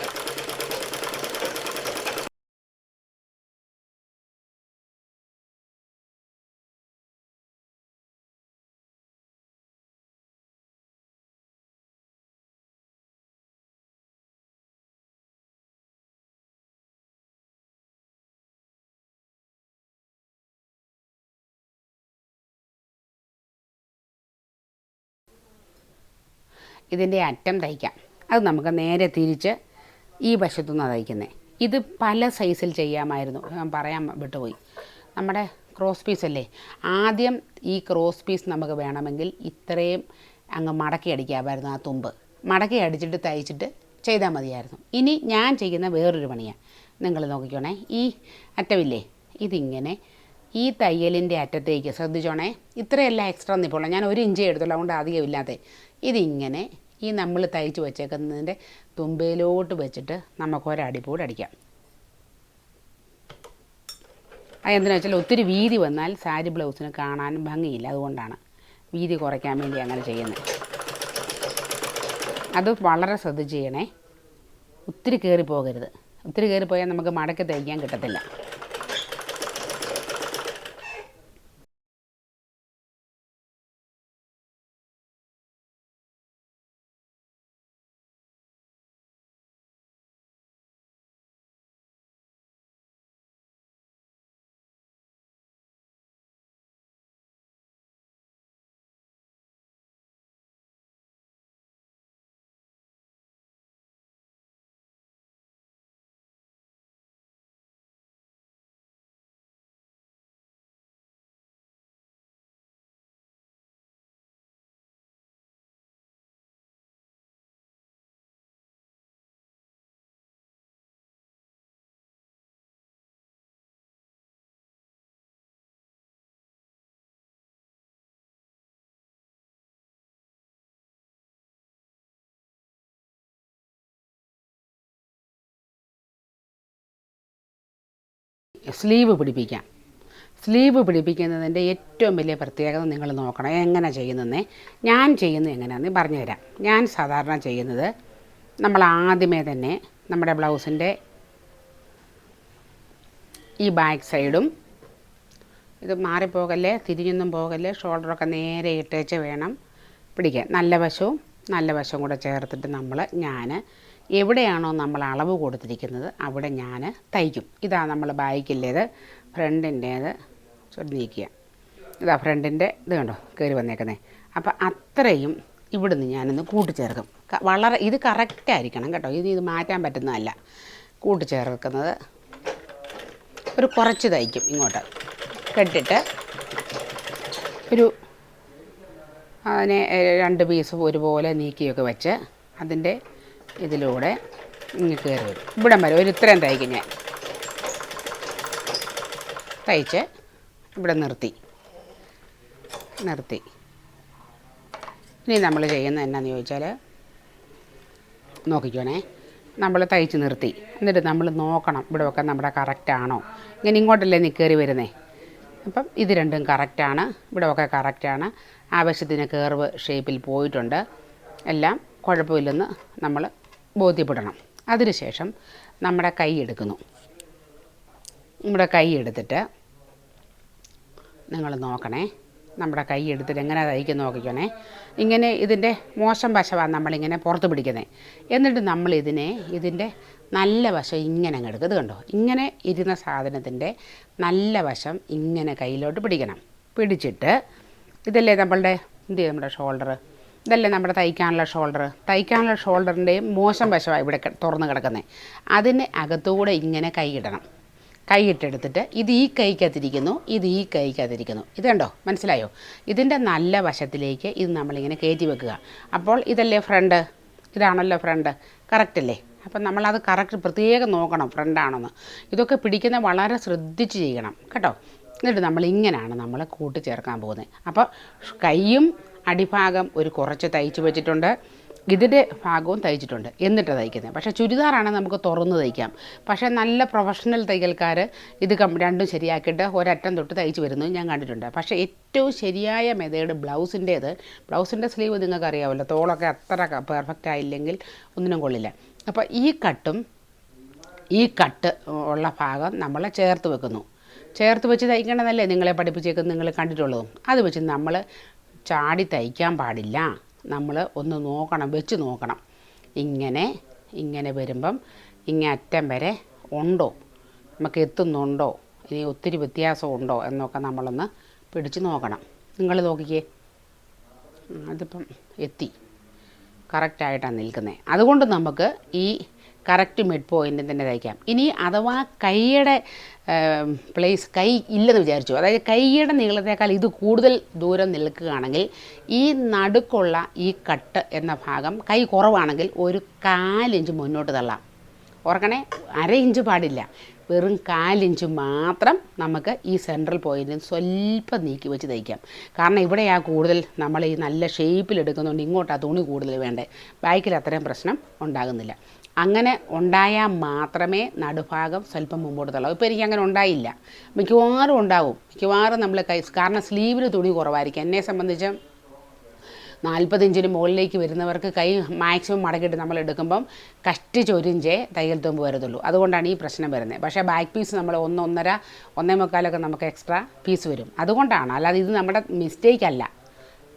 ഇതിന്റെ അറ്റം തയ്ക്കാം. അത് നമുക്ക് നേരെ തിരിച്ച് ഈ വശത്തു നിന്നാണ് തയ്ക്കുന്നത് ഇത് പല സൈസിൽ ചെയ്യാമായിരുന്നു. ഞാൻ പറയാൻ വിട്ടുപോയി. നമ്മുടെ ക്രോസ് പീസ് അല്ലേ? ആദ്യം ഈ ക്രോസ് പീസ് നമുക്ക് വേണമെങ്കിൽ ഇത്രയും അങ്ങ് മടക്കി അടിക്കാമായിരുന്നു ആ തുമ്പ്. മടക്കി അടിച്ചിട്ട് തയ്ച്ചിട്ട് ചെയ്താൽ മതിയായിരുന്നു. ഇനി ഞാൻ ചെയ്യുന്ന വേറൊരു പണിയാണ് നിങ്ങൾ നോക്കിക്കോണേ. ഈ അറ്റമില്ലേ? ഇതിങ്ങനെ ഈ തയ്യലിന്റെ അറ്റത്തേക്ക് ശ്രദ്ധിച്ചോണേ. ഇത്രയല്ല എക്സ്ട്രാ നിൽപ്പുള്ളൂ ഞാൻ ഒരു ഇഞ്ചേ എടുത്തുള്ളൂ. അതുകൊണ്ട് അധികം ഇതിങ്ങനെ ഈ നമ്മൾ തയ്ച്ച് വെച്ചേക്കുന്നതിന്റെ തുമ്പയിലോട്ട് വെച്ചിട്ട് നമുക്ക് ഒരടിപ്പൂടെ അടിക്കാം. അതെന്തിനാ വെച്ചാൽ ഒത്തിരി വീതി വന്നാൽ സാരി ബ്ലൗസിന് കാണാനും ഭംഗിയില്ല അതുകൊണ്ടാണ് വീതി കുറയ്ക്കാൻ വേണ്ടി അങ്ങനെ ചെയ്യുന്നത്. അത് വളരെ ശ്രദ്ധിച്ച് ചെയ്യണേ. ഒത്തിരി കയറി പോകരുത് ഒത്തിരി കയറി പോയാൽ നമുക്ക് മടക്കി തയ്ക്കാൻ കിട്ടത്തില്ല. സ്ലീവ് പിടിപ്പിക്കാം. സ്ലീവ് പിടിപ്പിക്കുന്നതിന്റെ ഏറ്റവും വലിയ പ്രത്യേകത നിങ്ങൾ നോക്കണം. എങ്ങനെ ചെയ്യുന്നതെന്നേ? ഞാൻ ചെയ്യുന്നത് എങ്ങനെയാണെന്ന് പറഞ്ഞുതരാം. ഞാൻ സാധാരണ ചെയ്യുന്നത് നമ്മൾ ആദ്യമേ തന്നെ നമ്മുടെ ബ്ലൗസിന്റെ ഈ ബാക്ക് സൈഡും ഇത് മാറിപ്പോകല്ലേ? തിരിഞ്ഞൊന്നും പോകല്ലേ? ഷോൾഡറൊക്കെ നേരെ ഇട്ടേച്ച് വേണം പിടിക്കാൻ. നല്ല വശവും നല്ല വശവും കൂടെ ചേർത്തിട്ട് നമ്മൾ ഞാൻ എവിടെയാണോ നമ്മൾ അളവ് കൊടുത്തിരിക്കുന്നത് അവിടെ ഞാൻ തയ്ക്കും. ഇതാ നമ്മൾ ബാക്കിന്റേത് ഫ്രണ്ടിന്റേത് നീക്കുക ഇതാ ഫ്രണ്ടിന്റെ ഇത് കണ്ടോ കയറി വന്നേക്കുന്നത് അപ്പോൾ അത്രയും ഇവിടുന്ന് ഞാനൊന്ന് കൂട്ടിച്ചേർക്കും. വളരെ ഇത് കറക്റ്റ് ആയിരിക്കണം കേട്ടോ. ഇത് ഇത് മാറ്റാൻ പറ്റുന്നതല്ല. കൂട്ടിച്ചേർക്കുന്നത് ഒരു കുറച്ച് തയ്ക്കും ഇങ്ങോട്ട്. കെട്ടിട്ട് ഒരു അതിനെ രണ്ട് പീസ് ഒരുപോലെ നീക്കിയൊക്കെ വെച്ച് അതിന്റെ ഇതിലൂടെ ഇങ്ങ് കയറി വരും. ഇവിടം വരെ ഒരു ഇത്രയും തയ്ക്കും ഞാൻ തയ്ച്ച് ഇവിടെ നിർത്തി. നിർത്തി. ഇനി നമ്മൾ ചെയ്യുന്ന എന്നാന്ന് ചോദിച്ചാൽ നോക്കിക്കോണേ. നമ്മൾ തയ്ച്ച് നിർത്തി. എന്നിട്ട് നമ്മൾ നോക്കണം ഇവിടെ ഒക്കെ നമ്മുടെ കറക്റ്റാണോ ഇങ്ങനെ ഇങ്ങോട്ടല്ലേ നീ കയറി വരുന്നേ. അപ്പം ഇത് രണ്ടും കറക്റ്റാണ് ഇവിടെ ഒക്കെ കറക്റ്റാണ് ആവശ്യത്തിന് കേർവ് ഷേപ്പിൽ പോയിട്ടുണ്ട്. എല്ലാം കുഴപ്പമില്ലെന്ന് നമ്മൾ ബോധ്യപ്പെടണം. അതിനുശേഷം നമ്മുടെ കൈ എടുക്കുന്നു. നമ്മുടെ കൈ എടുത്തിട്ട് നിങ്ങൾ നോക്കണേ. നമ്മുടെ കൈ എടുത്തിട്ട് എങ്ങനെ തയ്ക്കുന്ന നോക്കിക്കണേ. ഇങ്ങനെ ഇതിന്റെ മോശം വശമാണ് നമ്മളിങ്ങനെ പുറത്ത് പിടിക്കുന്നത് എന്നിട്ട് നമ്മൾ ഇതിനെ ഇതിന്റെ നല്ല വശം ഇങ്ങനെ അങ്ങ് എടുക്കും. ഇത് കണ്ടോ? ഇങ്ങനെ ഇരുന്ന സാധനത്തിന്റെ നല്ല വശം ഇങ്ങനെ കയ്യിലോട്ട് പിടിക്കണം. പിടിച്ചിട്ട് ഇതല്ലേ നമ്മളുടെ എന്ത് ചെയ്യും? നമ്മുടെ ഷോൾഡർ ഇതല്ലേ നമ്മുടെ തയ്ക്കാനുള്ള ഷോൾഡർ തയ്ക്കാനുള്ള ഷോൾഡറിന്റെയും മോശം വശമാണ് ഇവിടെ തുറന്ന് കിടക്കുന്നത് അതിന് അകത്തുകൂടെ ഇങ്ങനെ കൈയിടണം കൈയിട്ടെടുത്തിട്ട് ഇത് ഈ കൈക്കകത്തിരിക്കുന്നു ഇത് ഈ കൈക്കകത്തിരിക്കുന്നു. ഇതുണ്ടോ മനസ്സിലായോ? ഇതിന്റെ നല്ല വശത്തിലേക്ക് ഇത് നമ്മളിങ്ങനെ കയറ്റി വെക്കുക. അപ്പോൾ ഇതല്ലേ ഫ്രണ്ട് ഇതാണല്ലോ ഫ്രണ്ട് കറക്റ്റ് അല്ലേ? അപ്പം നമ്മളത് കറക്റ്റ് പ്രത്യേകം നോക്കണം ഫ്രണ്ടാണെന്ന് ഇതൊക്കെ പിടിക്കുന്ന വളരെ ശ്രദ്ധിച്ച് ചെയ്യണം. കേട്ടോ? എന്നിട്ട് നമ്മൾ ഇങ്ങനെയാണ് നമ്മൾ കൂട്ടിച്ചേർക്കാൻ പോകുന്നത്. അപ്പോൾ കൈയും അടിഭാഗം ഒരു കുറച്ച് തയ്ച്ച് വെച്ചിട്ടുണ്ട്. ഇതിന്റെ ഭാഗവും തയ്ച്ചിട്ടുണ്ട്. എന്നിട്ട് തയ്ക്കുന്നത് പക്ഷേ ചുരിദാറാണ് നമുക്ക് തുറന്ന് തയ്ക്കാം. പക്ഷേ നല്ല പ്രൊഫഷണൽ തയ്യൽക്കാർ ഇത് രണ്ടും ശരിയാക്കിയിട്ട് ഒരറ്റം തൊട്ട് തയ്ച്ച് വരുന്നത് ഞാൻ കണ്ടിട്ടുണ്ട്. പക്ഷേ ഏറ്റവും ശരിയായ മെതേഡ് ബ്ലൗസിന്റേത് ബ്ലൗസിന്റെ സ്ലീവ് നിങ്ങൾക്ക് അറിയാമല്ലോ തോളൊക്കെ അത്ര പെർഫെക്റ്റ് ആയില്ലെങ്കിൽ ഒന്നിനും കൊള്ളില്ല. അപ്പോൾ ഈ കട്ടും ഈ കട്ട് ഉള്ള ഭാഗം നമ്മൾ ചേർത്ത് വെക്കുന്നു. ചേർത്ത് വെച്ച് തയ്ക്കണമെന്നല്ലേ നിങ്ങളെ പഠിപ്പിച്ചേക്കുന്നത്? നിങ്ങൾ കണ്ടിട്ടുള്ളതും. അത് വെച്ച് നമ്മൾ ചാടി തയ്ക്കാൻ പാടില്ല. നമ്മൾ ഒന്ന് നോക്കണം വെച്ച് നോക്കണം. ഇങ്ങനെ ഇങ്ങനെ വരുമ്പം ഇങ്ങനെ അറ്റം വരെ ഉണ്ടോ? നമുക്ക് എത്തുന്നുണ്ടോ? ഇനി ഒത്തിരി വ്യത്യാസമുണ്ടോ എന്നൊക്കെ നമ്മളൊന്ന് പിടിച്ച് നോക്കണം. നിങ്ങൾ നോക്കിക്കേ. അതിപ്പം എത്തി. കറക്റ്റായിട്ടാണ് നിൽക്കുന്നത് അതുകൊണ്ട് നമുക്ക് ഈ കറക്റ്റ് മിഡ് പോയിന്റ് തന്നെ തയ്ക്കാം. ഇനി അഥവാ കൈയുടെ പ്ലേസ് കൈ ഇല്ലെന്ന് വിചാരിച്ചു. അതായത് കൈയുടെ നീളത്തേക്കാൾ ഇത് കൂടുതൽ ദൂരം നിൽക്കുകയാണെങ്കിൽ ഈ നടുക്കുള്ള ഈ കട്ട് എന്ന ഭാഗം കൈ കുറവാണെങ്കിൽ ഒരു കാലിഞ്ച് മുന്നോട്ട് തള്ളാം. ഓർക്കണേ അര ഇഞ്ച് പാടില്ല. വെറും കാലിഞ്ച് മാത്രം നമുക്ക് ഈ സെൻട്രൽ പോയിന്റിൽ സ്വല്പം നീക്കി വെച്ച് തയ്ക്കാം. കാരണം ഇവിടെയാ കൂടുതൽ നമ്മൾ ഈ നല്ല ഷേപ്പിൽ എടുക്കുന്നതുകൊണ്ട് ഇങ്ങോട്ടാ തുണി കൂടുതൽ വേണ്ടേ? ബാക്കിൽ അത്രയും പ്രശ്നം ഉണ്ടാകുന്നില്ല. അങ്ങനെ ഉണ്ടായാൽ മാത്രമേ നടുഭാഗം സ്വല്പം മുമ്പോട്ട് തള്ളൂ. ഇപ്പോൾ എനിക്ക് അങ്ങനെ ഉണ്ടായില്ല. മിക്കവാറും ഉണ്ടാവും. മിക്കവാറും നമ്മൾ കൈ കാരണം സ്ലീവിന് തുണി കുറവായിരിക്കും. എന്നെ സംബന്ധിച്ച് നാൽപ്പത് ഇഞ്ചിന് മുകളിലേക്ക് വരുന്നവർക്ക് കൈ മാക്സിമം മടക്കിയിട്ട് നമ്മൾ എടുക്കുമ്പം കഷ്ടിച്ചൊരിഞ്ചേ തയ്യൽ തുമ്പ് വരത്തുള്ളൂ. അതുകൊണ്ടാണ് ഈ പ്രശ്നം വരുന്നത്. പക്ഷേ ബാക്ക് പീസ് നമ്മൾ ഒന്ന് ഒന്നര ഒന്നേ മുക്കാലൊക്കെ നമുക്ക് എക്സ്ട്രാ പീസ് വരും. അതുകൊണ്ടാണ്. അല്ലാതെ ഇത് നമ്മുടെ മിസ്റ്റേക്ക് അല്ല.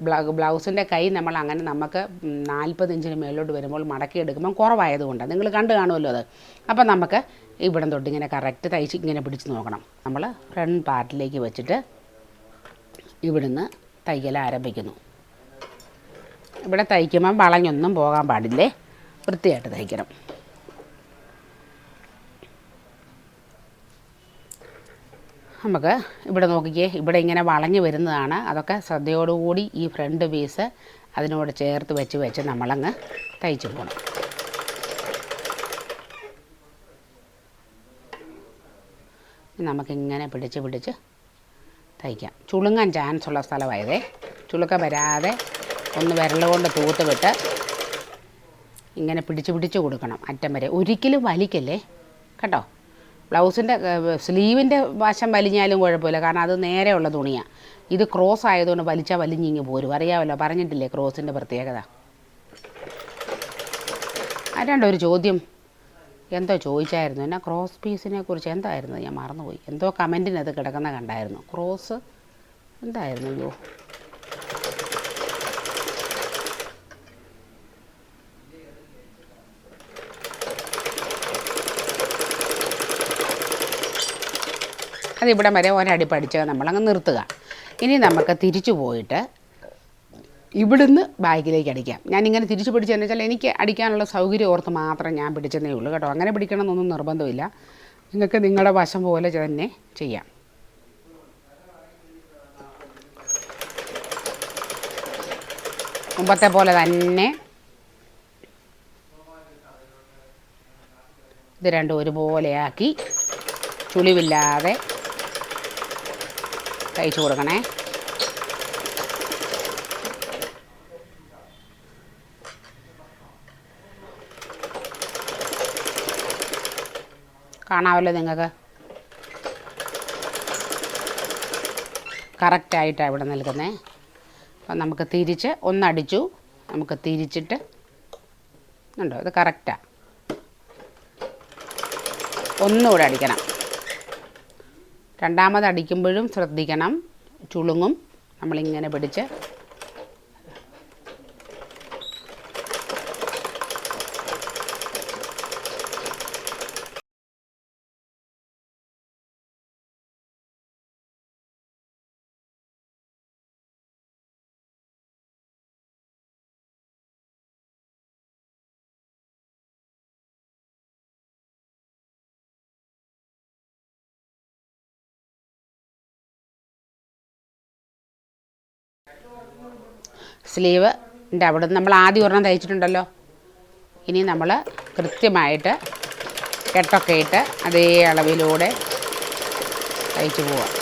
ബ്ലൗസിന്റെ കൈ നമ്മൾ അങ്ങനെ നമുക്ക് നാൽപ്പത് ഇഞ്ചിന് മേലോട്ട് വരുമ്പോൾ മടക്കി എടുക്കുമ്പോൾ കുറവായതുകൊണ്ടാണ്. നിങ്ങൾ കണ്ടു കാണുമല്ലോ അത്. അപ്പം നമുക്ക് ഇവിടം തൊട്ട് ഇങ്ങനെ കറക്റ്റ് തയ്ച്ച് ഇങ്ങനെ പിടിച്ച് നോക്കണം. നമ്മൾ ഫ്രണ്ട് പാർട്ടിലേക്ക് വെച്ചിട്ട് ഇവിടുന്ന് തയ്യൽ ആരംഭിക്കുന്നു. ഇവിടെ തയ്ക്കുമ്പം വളഞ്ഞൊന്നും പോകാൻ പാടില്ലേ? വൃത്തിയായിട്ട് തയ്ക്കണം. നമുക്ക് ഇവിടെ നോക്കിക്കേ ഇവിടെ ഇങ്ങനെ വളഞ്ഞു വരുന്നതാണ്. അതൊക്കെ ശ്രദ്ധയോടുകൂടി ഈ ഫ്രണ്ട് പീസ് അതിനോട് ചേർത്ത് വെച്ച് വെച്ച് നമ്മളങ്ങ് തയ്ച്ചു പോകണം നമുക്കിങ്ങനെ പിടിച്ച് പിടിച്ച് തയ്ക്കാം. ചുളുങ്ങാൻ ചാൻസ് ഉള്ള സ്ഥലമായതേ. ചുളുക്ക വരാതെ ഒന്ന് വിരൽ കൊണ്ട് തൂത്ത് വിട്ട് ഇങ്ങനെ പിടിച്ച് പിടിച്ച് കൊടുക്കണം. അറ്റം വരെ. ഒരിക്കലും വലിക്കല്ലേ? കേട്ടോ? ബ്ലൗസിന്റെ സ്ലീവിന്റെ വശം വലിഞ്ഞാലും കുഴപ്പമില്ല. കാരണം അത് നേരെയുള്ള തുണിയാണ് ഇത് ക്രോസ് ആയതുകൊണ്ട് വലിച്ചാൽ വലിഞ്ഞിങ്ങ് പോരും. അറിയാമല്ലോ പറഞ്ഞിട്ടില്ലേ ക്രോസിന്റെ പ്രത്യേകത? ആരാണ്ട് ഒരു ചോദ്യം. എന്തോ ചോദിച്ചായിരുന്നു. എന്നാ ക്രോസ് പീസിനെ കുറിച്ച് എന്തായിരുന്നു? ഞാൻ മറന്നുപോയി. എന്തോ കമന്റിനത് കിടക്കുന്ന കണ്ടായിരുന്നു. ക്രോസ്? എന്തായിരുന്നു അയ്യോ? അതിവിടെ വരെ ഒരടി പഠിച്ച് നമ്മളങ്ങ് നിർത്തുക. ഇനി നമുക്ക് തിരിച്ചു പോയിട്ട് ഇവിടുന്ന് ബാഗിലേക്ക് അടിക്കാം. ഞാനിങ്ങനെ തിരിച്ചു പിടിച്ചതെന്ന് വെച്ചാൽ എനിക്ക് അടിക്കാനുള്ള സൗകര്യം ഓർത്ത് മാത്രം ഞാൻ പിടിച്ചതേ ഉള്ളൂ കേട്ടോ. അങ്ങനെ പിടിക്കണമെന്നൊന്നും നിർബന്ധമില്ല. നിങ്ങൾക്ക് നിങ്ങളുടെ വശം പോലെ തന്നെ ചെയ്യാം. മുമ്പത്തെ പോലെ തന്നെ ഇത് രണ്ടും ഒരുപോലെയാക്കി. ചുളിവില്ലാതെ തയ്ച്ചു കൊടുക്കണേ. കാണാമല്ലോ നിങ്ങൾക്ക്. കറക്റ്റായിട്ടാണ് ഇവിടെ നിൽക്കുന്നത് അപ്പം നമുക്ക് തിരിച്ച് ഒന്നടിച്ചു. നമുക്ക് തിരിച്ചിട്ട് ഉണ്ടോ? ഇത് കറക്റ്റാണ് ഒന്നുകൂടെ അടിക്കണം. രണ്ടാമത് അടിക്കുമ്പോഴും ശ്രദ്ധിക്കണം. ചുളുങ്ങും നമ്മളിങ്ങനെ പിടിച്ച് സ്ലീവിന്റെ അവിടെ നമ്മൾ ആദ്യം ഒരെണ്ണം തയ്ച്ചിട്ടുണ്ടല്ലോ. ഇനി നമ്മൾ കൃത്യമായിട്ട് കെട്ടൊക്കെ ഇട്ട് അതേ അളവിലൂടെ തയ്ച്ചു പോവാം.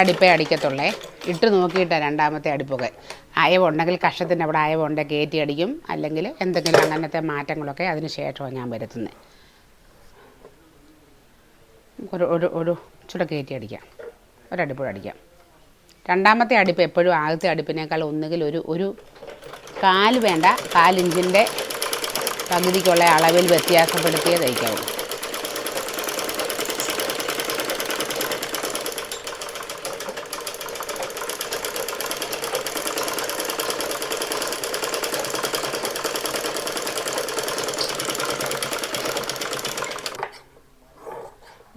ഒരടിപ്പേ അടിക്കത്തുള്ളേ. ഇട്ട് നോക്കിയിട്ടാണ് രണ്ടാമത്തെ അടുപ്പൊക്കെ അയവുണ്ടെങ്കിൽ കഷത്തിന്റെ അവിടെ അയവുണ്ടെങ്കിൽ കയറ്റി അടിക്കും. അല്ലെങ്കിൽ എന്തെങ്കിലും അങ്ങനത്തെ മാറ്റങ്ങളൊക്കെ അതിന് ശേഷമാണ് ഞാൻ വരുത്തുന്നത് ഒരു ഒരു ഒരു ചുട കയറ്റി അടിക്കാം. ഒരടിപ്പുഴ അടിക്കാം. രണ്ടാമത്തെ അടിപ്പ് എപ്പോഴും ആദ്യത്തെ അടുപ്പിനേക്കാൾ ഒന്നുകിൽ ഒരു ഒരു കാൽ വേണ്ട. കാലിഞ്ചിന്റെ പകുതിക്കുള്ള അളവിൽ വ്യത്യാസപ്പെടുത്തിയേ തയ്ക്കാവൂ.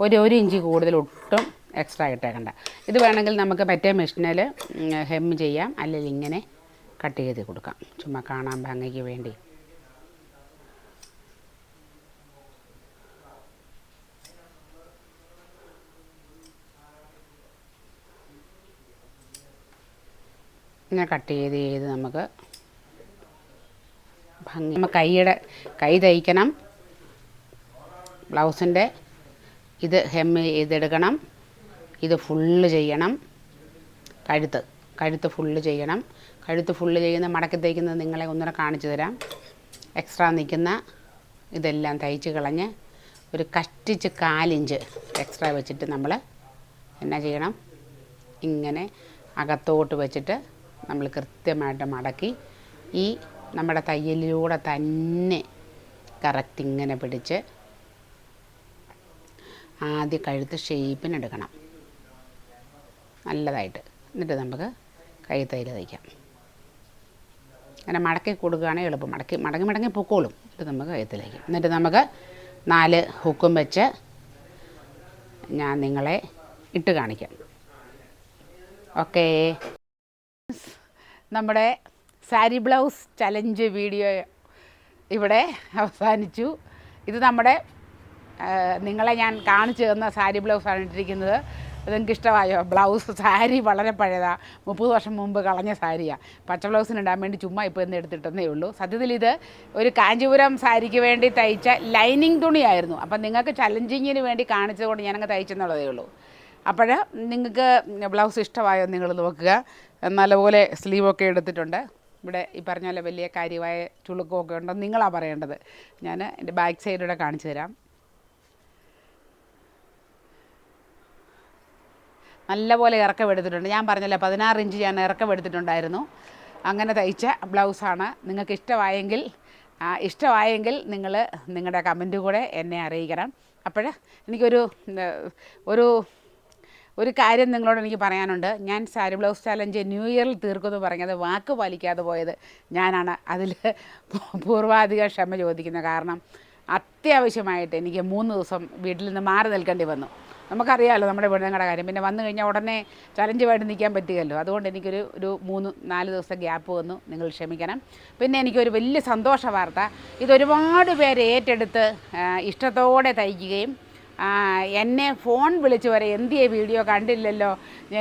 ഒരു ഒരു ഇഞ്ച് കൂടുതൽ ഒട്ടും എക്സ്ട്രാ ഇട്ടേക്കണ്ട. ഇത് വേണമെങ്കിൽ നമുക്ക് മറ്റേ മെഷീനിൽ ഹെം ചെയ്യാം. അല്ലെങ്കിൽ ഇങ്ങനെ കട്ട് ചെയ്ത് കൊടുക്കാം. ചുമ്മാ കാണാൻ ഭംഗിക്ക് വേണ്ടി. ഇങ്ങനെ കട്ട് ചെയ്ത് ചെയ്ത് നമുക്ക് ഭംഗി. നമ്മൾ കൈയുടെ കൈ തയ്ക്കണം. ബ്ലൗസിന്റെ ഇത് ഹെം ചെയ്തെടുക്കണം. ഇത് ഫുള്ള് ചെയ്യണം. കഴുത്ത്. കഴുത്ത് ഫുള്ള് ചെയ്യണം. കഴുത്ത് ഫുള്ള് ചെയ്യുന്ന മടക്കി തയ്ക്കുന്നത് നിങ്ങളെ ഒന്നുകൂടെ കാണിച്ചു തരാം. എക്സ്ട്രാ നിൽക്കുന്ന ഇതെല്ലാം തയ്ച്ച് കളഞ്ഞ് ഒരു കഷ്ടിച്ച് കാലിഞ്ച് എക്സ്ട്രാ വെച്ചിട്ട് നമ്മൾ എന്നാ ചെയ്യണം? ഇങ്ങനെ അകത്തോട്ട് വെച്ചിട്ട് നമ്മൾ കൃത്യമായിട്ട് മടക്കി ഈ നമ്മുടെ തയ്യലിലൂടെ തന്നെ കറക്റ്റ് ഇങ്ങനെ പിടിച്ച് ആദ്യം കഴുത്ത് ഷേപ്പിനെടുക്കണം. നല്ലതായിട്ട്. എന്നിട്ട് നമുക്ക് കൈത്തൈൽ തയ്ക്കാം. അങ്ങനെ മടക്കി കൊടുക്കുകയാണെങ്കിൽ എളുപ്പം. മടക്കി മടങ്ങി മടങ്ങി പൊക്കോളും. എന്നിട്ട് നമുക്ക് കഴുത്തിൽ തയ്ക്കാം. എന്നിട്ട് നമുക്ക് നാല് ഹുക്കും വെച്ച് ഞാൻ നിങ്ങളെ ഇട്ട് കാണിക്കാം. ഓക്കേ. നമ്മുടെ സാരി ബ്ലൗസ് ചലഞ്ച് വീഡിയോ ഇവിടെ അവസാനിച്ചു. ഇത് നമ്മുടെ നിങ്ങളെ ഞാൻ കാണിച്ചു തന്ന സാരി ബ്ലൗസാണ് ഇട്ടിരിക്കുന്നത്. നിങ്ങൾക്ക് ഇഷ്ടമായോ? ബ്ലൗസ് സാരി വളരെ പഴയതാണ് മുപ്പത് വർഷം മുമ്പ് കളഞ്ഞ സാരിയാണ് പച്ച ബ്ലൗസിന് ഇടാൻ വേണ്ടി ചുമ്മാ ഇപ്പോൾ ഇന്ന് എടുത്തിട്ടെന്നേ ഉള്ളൂ. സത്യത്തിൽ ഇത് ഒരു കാഞ്ചീപുരം സാരിക്ക് വേണ്ടി തയ്ച്ച ലൈനിങ് തുണിയായിരുന്നു. അപ്പം നിങ്ങൾക്ക് ചലഞ്ചിങ്ങിന് വേണ്ടി കാണിച്ചതുകൊണ്ട് ഞാനങ്ങ് തയ്ച്ചെന്നുള്ളതേ ഉള്ളൂ. അപ്പോൾ നിങ്ങൾക്ക് ബ്ലൗസ് ഇഷ്ടമായോ നിങ്ങൾ നോക്കുക. നല്ലപോലെ സ്ലീവൊക്കെ എടുത്തിട്ടുണ്ട്. ഇവിടെ ഈ പറഞ്ഞ പോലെ വലിയ കാര്യമായ ചുളുക്കമൊക്കെ ഉണ്ടോ? നിങ്ങളാണ് പറയേണ്ടത്. ഞാൻ എന്റെ ബാക്ക് സൈഡിലൂടെ കാണിച്ചു തരാം. നല്ലപോലെ ഇറക്കം എടുത്തിട്ടുണ്ട് ഞാൻ പറഞ്ഞല്ലോ പതിനാറ് ഇഞ്ച് ഞാൻ ഇറക്കം എടുത്തിട്ടുണ്ടായിരുന്നു അങ്ങനെ തയ്ച്ച ബ്ലൗസാണ്. നിങ്ങൾക്ക് ഇഷ്ടമായെങ്കിൽ ഇഷ്ടമായെങ്കിൽ നിങ്ങൾ നിങ്ങളുടെ കമന്റ് കൂടെ എന്നെ അറിയിക്കണം. അപ്പോൾ എനിക്കൊരു ഒരു ഒരു കാര്യം നിങ്ങളോട് എനിക്ക് പറയാനുണ്ട്. ഞാൻ സാരി ബ്ലൗസ് ചാലഞ്ച് ന്യൂ ഇയറിൽ തീർക്കുമെന്ന് പറഞ്ഞത് വാക്ക് പാലിക്കാതെ പോയത് ഞാനാണ്. അതിൽ പൂർവാധിക ക്ഷമ ചോദിക്കുന്നത് കാരണം അത്യാവശ്യമായിട്ട് എനിക്ക് മൂന്ന് ദിവസം വീട്ടിൽ നിന്ന് മാറി നിൽക്കേണ്ടി വന്നു. നമുക്കറിയാമല്ലോ നമ്മുടെ പെണ്ണുങ്ങളുടെ കാര്യം. പിന്നെ വന്നു കഴിഞ്ഞാൽ ഉടനെ ചലഞ്ചുമായിട്ട് നിൽക്കാൻ പറ്റുകയല്ലോ. അതുകൊണ്ട് എനിക്കൊരു ഒരു മൂന്ന് നാല് ദിവസം ഗ്യാപ്പ് വന്നു. നിങ്ങൾ ക്ഷമിക്കണം. പിന്നെ എനിക്കൊരു വലിയ സന്തോഷ വാർത്ത. ഇതൊരുപാട് പേര് ഏറ്റെടുത്ത് ഇഷ്ടത്തോടെ തയ്ക്കുകയും എന്നെ ഫോൺ വിളിച്ച് വരെ എന്തിയെ വീഡിയോ കണ്ടില്ലല്ലോ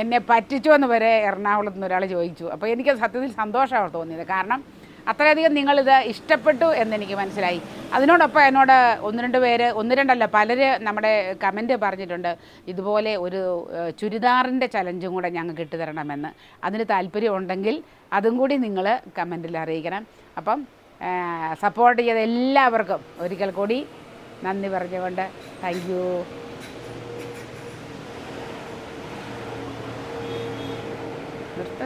എന്നെ പറ്റിച്ചോ എന്ന് വരെ എറണാകുളത്ത് നിന്ന് ഒരാൾ ചോദിച്ചു. അപ്പോൾ എനിക്ക് സത്യത്തിൽ സന്തോഷമാണ് തോന്നിയത്. കാരണം അത്രയധികം നിങ്ങളിത് ഇഷ്ടപ്പെട്ടു എന്നെനിക്ക് മനസ്സിലായി. അതിനോടൊപ്പം എന്നോട് ഒന്ന് രണ്ട് പേര് ഒന്ന് രണ്ടല്ല പലര് നമ്മുടെ കമന്റ് പറഞ്ഞിട്ടുണ്ട്. ഇതുപോലെ ഒരു ചുരിദാറിന്റെ ചലഞ്ചും കൂടെ ഞങ്ങൾക്ക് ഇട്ട് തരണമെന്ന്. അതിന് താല്പര്യമുണ്ടെങ്കിൽ അതും കൂടി നിങ്ങൾ കമന്റിൽ അറിയിക്കണം. അപ്പം സപ്പോർട്ട് ചെയ്ത എല്ലാവർക്കും ഒരിക്കൽ കൂടി നന്ദി പറഞ്ഞുകൊണ്ട് താങ്ക് യു നിർത്ത.